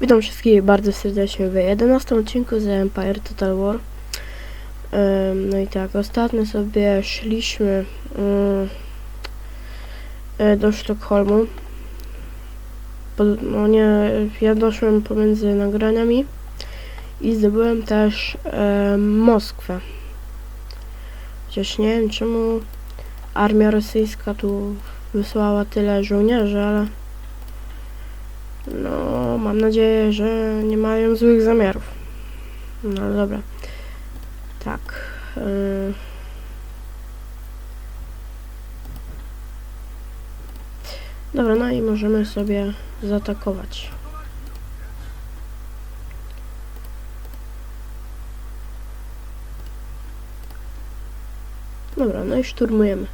Witam wszystkich bardzo serdecznie w 11 odcinku z Empire Total War. No i tak, ostatnio sobie szliśmy mm, e, do Sztokholmu. No nie, ja doszłem pomiędzy nagraniami i zdobyłem też Moskwę. Chociaż nie wiem czemu armia rosyjska tu wysłała tyle żołnierzy, ale no, mam nadzieję, że nie mają złych zamiarów. No dobra. Tak. y. Dobra, no i możemy sobie zaatakować. Dobra, no i szturmujemy.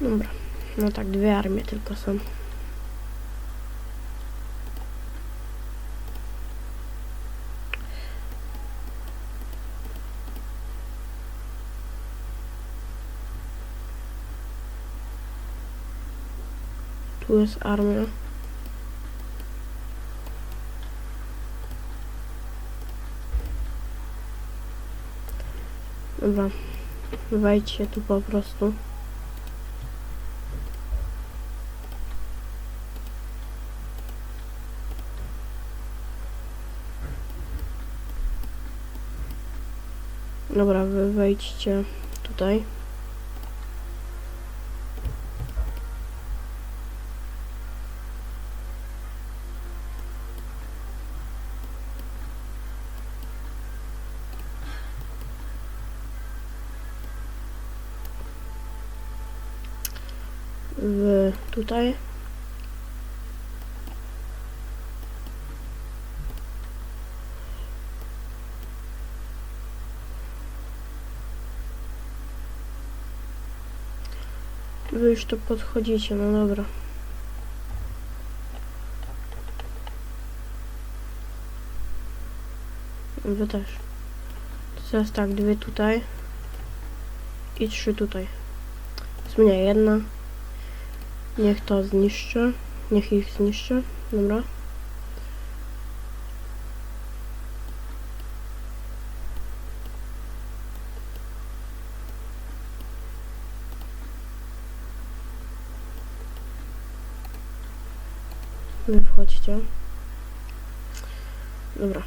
Dobra. No tak, dwie armie tylko są. Tu jest armia. Dobra. Wejdźcie tu po prostu. Dobra, wy wejdźcie tutaj. Wy tutaj. Wy już to podchodzicie, no dobra. Wy też. To teraz tak, dwie tutaj. I trzy tutaj. Zmienia jedna. Niech to zniszczy. Niech ich zniszczy. Dobra. Wy wchodźcie. Dobra.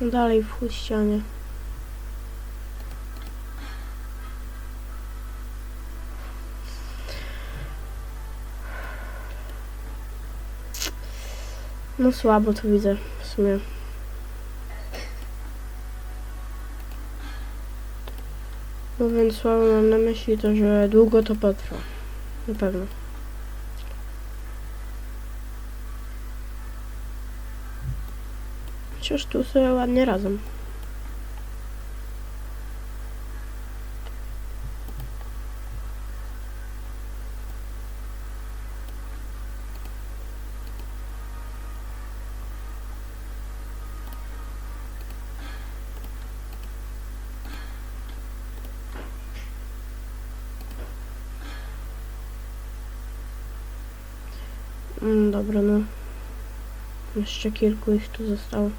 Dalej w ścianie. No słabo to widzę w sumie. Mówiąc słabo mam na myśli to, że długo to potrwa. Na pewno. Chociaż tu sobie ładnie razem. Mm, dobra, no. Jeszcze kilku ich tu zostało.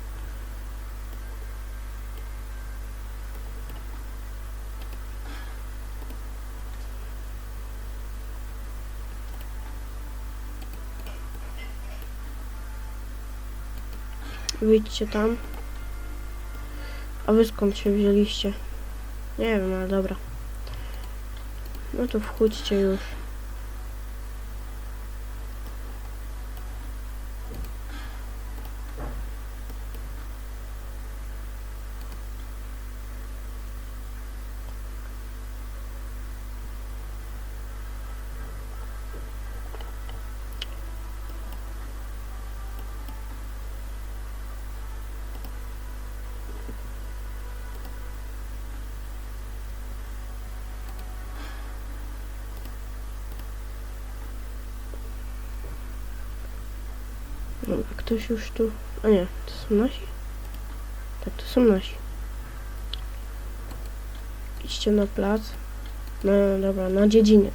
Wyjdźcie tam. A wy skąd się wzięliście? Nie wiem, ale dobra. No to wchódźcie już. Dobra, ktoś już tu... A nie, to są nasi? Tak, to są nasi. Idźcie na plac. No dobra, na dziedziniec.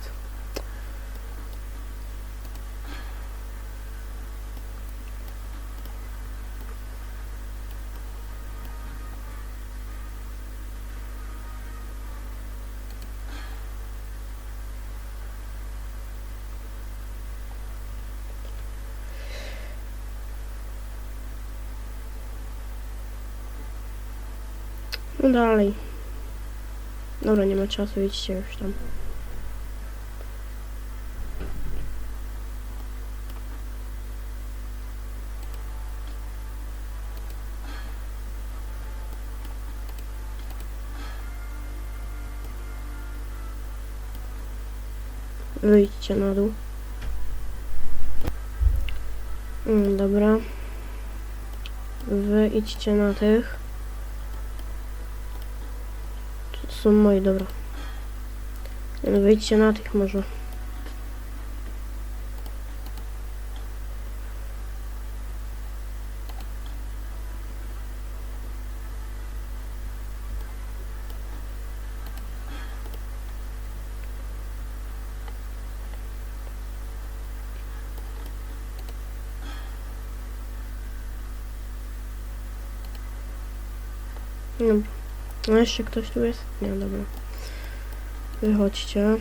No dalej. Dobra, nie ma czasu, idźcie już tam. Wyjdźcie na dół. Mm, dobra. Wy idźcie na tych. To są moi, dobra. No, Wyjdźcie na tych może. No, jeszcze ktoś tu jest? Nie, dobra. Wychodźcie.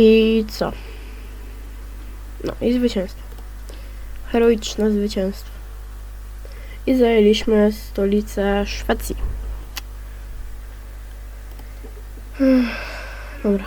I co? No i zwycięstwo. Heroiczne zwycięstwo. I zajęliśmy stolicę Szwecji. Dobra.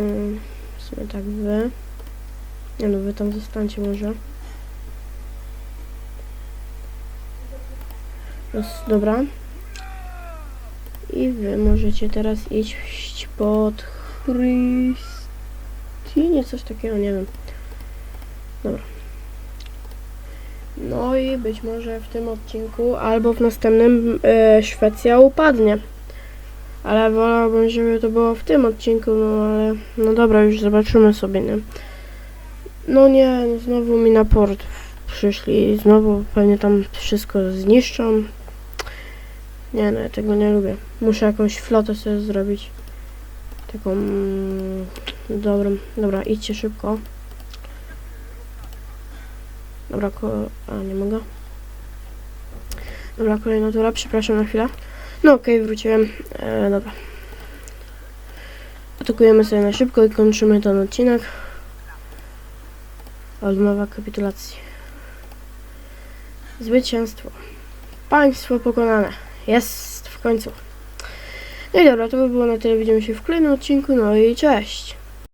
Ym, W sumie tak wy. Nie no, wy tam zostańcie może. Roz, dobra. I wy możecie teraz iść pod Chrystinie, coś takiego, nie wiem. Dobra. No i być może w tym odcinku albo w następnym e, Szwecja upadnie. Ale wolałbym, żeby to było w tym odcinku, no ale no dobra, już zobaczymy sobie, nie? No nie, no znowu mi na port przyszli, znowu pewnie tam wszystko zniszczą. Nie no, ja tego nie lubię. Muszę jakąś flotę sobie zrobić. Taką mm, dobrą. Dobra, idźcie szybko. Dobra, ko... A, nie mogę. Dobra, kolejna tura, przepraszam na chwilę. No okej, wróciłem. E, dobra. Atakujemy sobie na szybko i kończymy ten odcinek. Odmowa kapitulacji. Zwycięstwo. Państwo pokonane. Jest w końcu. No i dobra, to by było na tyle. Widzimy się w kolejnym odcinku. No i cześć.